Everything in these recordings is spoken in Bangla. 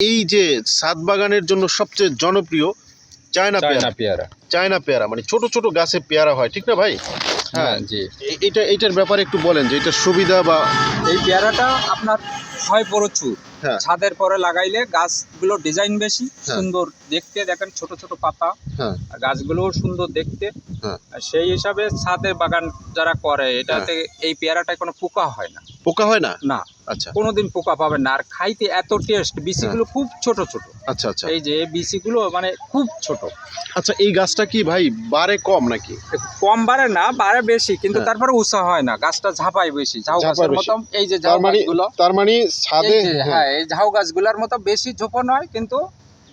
এই যে সাত বাগানের জন্য সবচেয়ে জনপ্রিয় চায়না পেয়ারা। পেয়ারা। চায়না পেয়ারা মানে ছোট ছোট গাছে পেয়ারা হয় ঠিক না ভাই? হ্যাঁ জি। এটা এটার ব্যাপারে একটু বলেন যে এটা সুবিধা বা এই পেয়ারাটা আপনার হয় প্রচুর। হ্যাঁ। ছাদের পরে লাগাইলে গাছগুলো ডিজাইন বেশি হ্যাঁ। সুন্দর দেখতে দেখেন ছোট ছোট পাতা। হ্যাঁ। গাছগুলোও সুন্দর দেখতে। হ্যাঁ। সেই হিসাবে ছাদের বাগান যারা করে এটাতে এই পেয়ারাটায় কোনো পোকা হয় না। পোকা হয় না? না। আচ্ছা। কোনোদিন পোকা পাবেন না। আর খাইতে এত টেস্ট বিচিগুলো খুব ছোট ছোট। আচ্ছা আচ্ছা। এই যে বিচিগুলো মানে খুব ছোট। আচ্ছা এই গাছটা কি ভাই বারে কম নাকি? কম বারে না বারে বেশি কিন্তু হ্যাঁ। তারপরে উৎসাহ হয় না। গাছটা ঝাপাই বেশি। ঝাউ গাছের মতো এই যে ঝাউ মানে গাছগুলো। তার মানে ছাদে হ্যাঁ। হ্যাঁ এই ঝাউ গাছগুলোর মতো বেশি ঝোপো নয় কিন্তু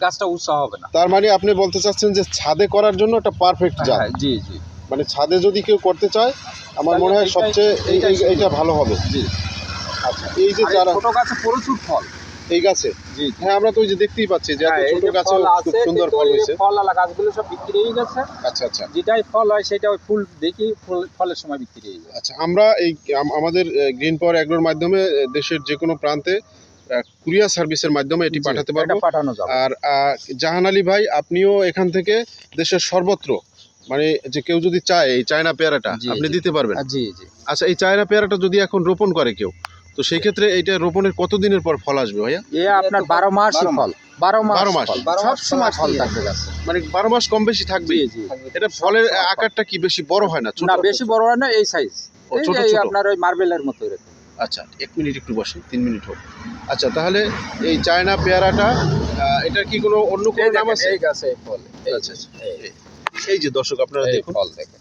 গাছটা উৎসাহ হবে না। তার মানে আপনি বলতে চাচ্ছেন যে ছাদে করার জন্য একটা পারফেক্ট জাত? হ্যাঁ, জি জি। মানে ছাদে যদি কেউ করতে চায় আমার মনে হয় সবচেয়ে এইটা ভালো হবে। জি। আচ্ছা এই যে চারা ছোট গাছে প্রচুর ফল। এই গাছে? জি হ্যাঁ আমরা তো ওই যে দেখতেই পাচ্ছি যে এত হ্যাঁ, ছোট গাছে খুব সুন্দর ফল হয়েছে। ফল আলা গাছগুলো সব বিক্রি হয়ে গেছে। আচ্ছা আচ্ছা। যেটাই ফল হয় সেটা ওই ফুল দেখি ফুল ফলের সময় বিক্রি হয়ে যায়। আচ্ছা আমরা এই আমাদের গ্রিন পাওয়ার অ্যাগ্রোর মাধ্যমে দেশের যে কোনো প্রান্তে কুরিয়ার সার্ভিসের মাধ্যমে এটি পাঠাতে এটা পারব। পাঠানো যাবে। আর আহ, জাহান আলী ভাই আপনিও এখান থেকে দেশের সর্বত্র মানে যে কেউ যদি চায় এই চায়না পেয়ারাটা আপনি দিতে পারবেন। জি জি। আচ্ছা এই চায়না পেয়ারাটা যদি এখন রোপণ করে কেউ তো সেই ক্ষেত্রে এইটা রোপণের কতদিনের পর ফল আসবে ভাইয়া? এ আপনার বারো মাস ফল। বারো মাস বারো মাস। সব সময় ফল থাকবে মানে বারো মাস কম বেশি থাকবে এটা ফলের আকারটা কি বেশি বড় হয় না ছোট? না বেশি বড় হয় না এই সাইজ ছোট ছোট। আপনার ওই মার্বেলের মতো এরকম। আচ্ছা এক মিনিট একটু বসে তিন মিনিট হোক। আচ্ছা তাহলে এই চায়না পেয়ারাটা এটা এটার কি কোনো অন্য কোনো নাম আছে? এই গাছে ফল আচ্ছা আচ্ছা এই- যে দর্শক আপনারা দেখুন। ফল দেখেন।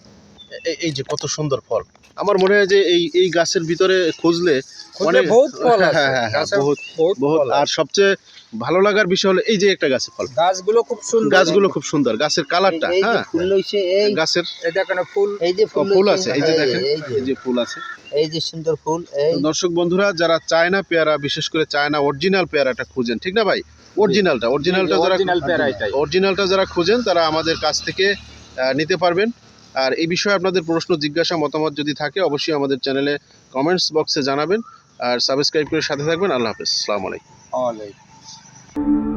এই- যে কত সুন্দর ফল। আমার মনে হয় যে এই এই গাছের ভিতরে খুঁজলে মানে অনেক- বহুত ফল আছে। হ্যাঁ, হ্যাঁ, হ্যাঁ, বহুত বহুত আর সবচেয়ে ভালো লাগার বিষয় হলো এই যে একটা গাছে ফল। গাছগুলো খুব সুন্দর। গাছগুলো খুব সুন্দর গাছের কালারটা হ্যাঁ। ফুল হইছে এই গাছের এই দেখেন ফুল। এই যে ফুল আছে এই যে দেখেন এই যে- ফুল আছে। এই যে সুন্দর ফুল এই। দর্শক বন্ধুরা যারা চায়না পেয়ারা বিশেষ করে চায়না অরিজিনাল পেয়ারাটা খুঁজেন ঠিক না ভাই? অরিজিনালটা অরিজিনালটা যারা অরিজিনালটা যারা খুঁজেন তারা আমাদের কাছ থেকে নিতে পারবেন। আর এই বিষয়ে আপনাদের প্রশ্ন জিজ্ঞাসা মতামত যদি থাকে অবশ্যই আমাদের চ্যানেলে কমেন্টস বক্সে জানাবেন। আর সাবস্ক্রাইব করে সাথে থাকবেন। আল্লাহ হাফেজ। আসসালামু আলাইকুম। Thank you.